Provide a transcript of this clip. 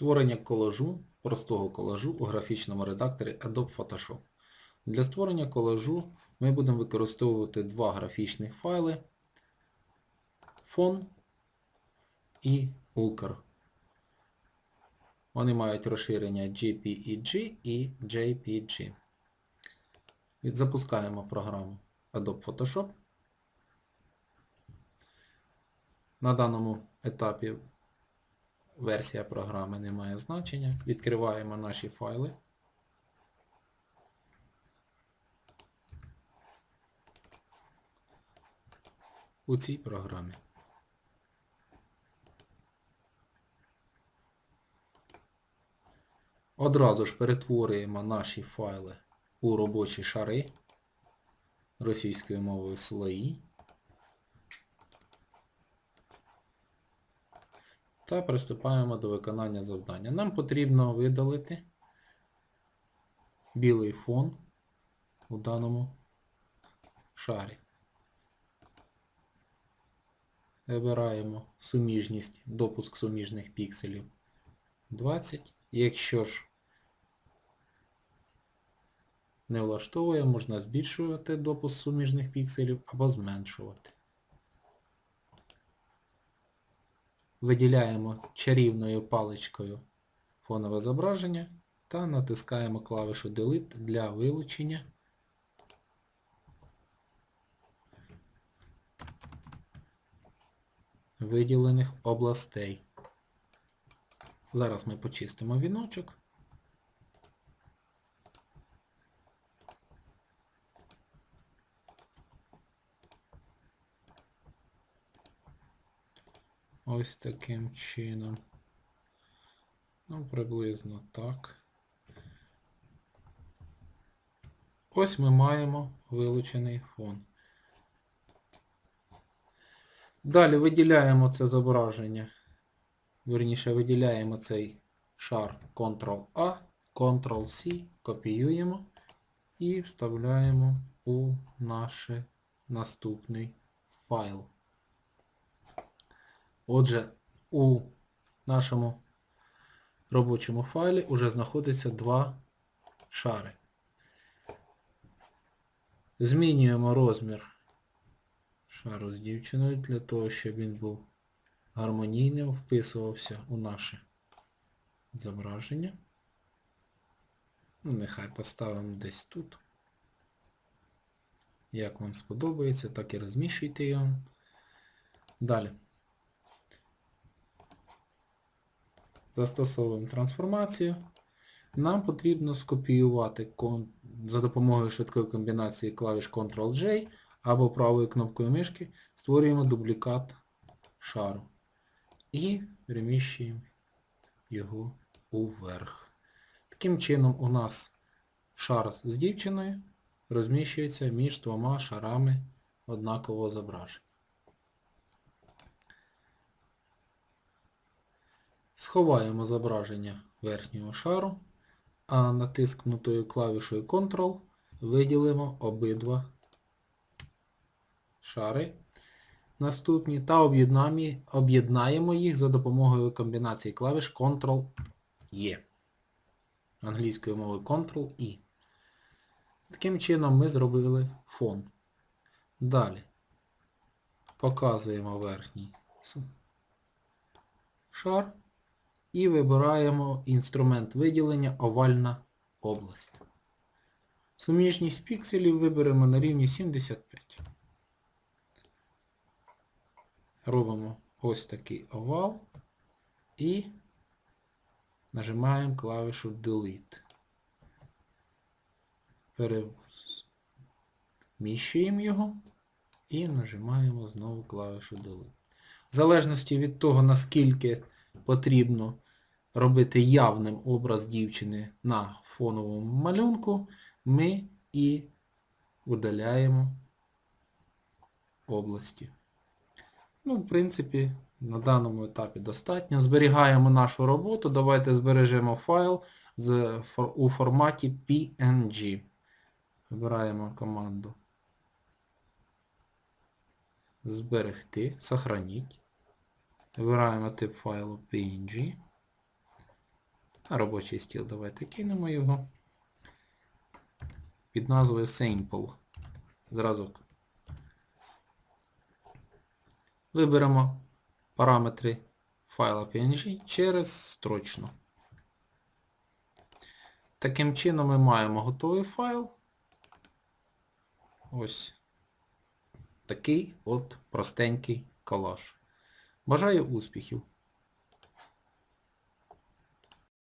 Створення колажу, простого колажу у графічному редакторі Adobe Photoshop. Для створення колажу ми будемо використовувати два графічних файли фон і Ulker. Вони мають розширення JPEG і JPG. Запускаємо програму Adobe Photoshop. На даному етапі версія програми не має значення. Відкриваємо наші файли. У цій програмі. Одразу ж перетворюємо наші файли у робочі шари російською мовою слої. Та приступаємо до виконання завдання. Нам потрібно видалити білий фон у даному шарі. Вибираємо суміжність, допуск суміжних пікселів 20. Якщо ж не влаштовує, можна збільшувати допуск суміжних пікселів або зменшувати. Виділяємо чарівною паличкою фонове зображення та натискаємо клавішу Delete для вилучення виділених областей. Зараз ми почистимо віночок. Ось таким чином. Ну, приблизно так. Ось ми маємо вилучений фон. Далі виділяємо це зображення. Вірніше виділяємо цей шар Ctrl-A, Ctrl-C, копіюємо і вставляємо у наш наступний файл. Отже, у нашому робочому файлі вже знаходиться два шари. Змінюємо розмір шару з дівчиною для того, щоб він був гармонійним, вписувався у наше зображення. Ну, Нехай поставимо десь тут. Як вам сподобається, так і розміщуйте його. Далі. Застосовуємо трансформацію. Нам потрібно скопіювати за допомогою швидкої комбінації клавіш Ctrl-J або правою кнопкою мишки створюємо дублікат шару. І переміщуємо його уверх. Таким чином у нас шар з дівчиною розміщується між двома шарами однакового зображення. Сховаємо зображення верхнього шару, а натискнутою клавішою Ctrl виділимо обидва шари наступні та об'єднаємо їх за допомогою комбінації клавіш Ctrl-E. Англійською мовою Ctrl-E. Таким чином ми зробили фон. Далі показуємо верхній шар і вибираємо інструмент виділення овальна область. Суміжність пікселів виберемо на рівні 75. Робимо ось такий овал і нажимаємо клавішу Delete. Переміщуємо його і нажимаємо знову клавішу Delete. В залежності від того, наскільки потрібно робити явним образ дівчини на фоновому малюнку, ми і видаляємо області. Ну, в принципі, на даному етапі достатньо. Зберігаємо нашу роботу. Давайте збережемо файл з, у форматі PNG. Вибираємо команду Зберегти, сохраніть. Вибираємо тип файлу PNG. Робочий стіл давайте кинемо його. Під назвою Sample. Зразу виберемо параметри файла PNG через строчну. Таким чином ми маємо готовий файл. Ось такий от простенький колаж. Бажаю успіхів!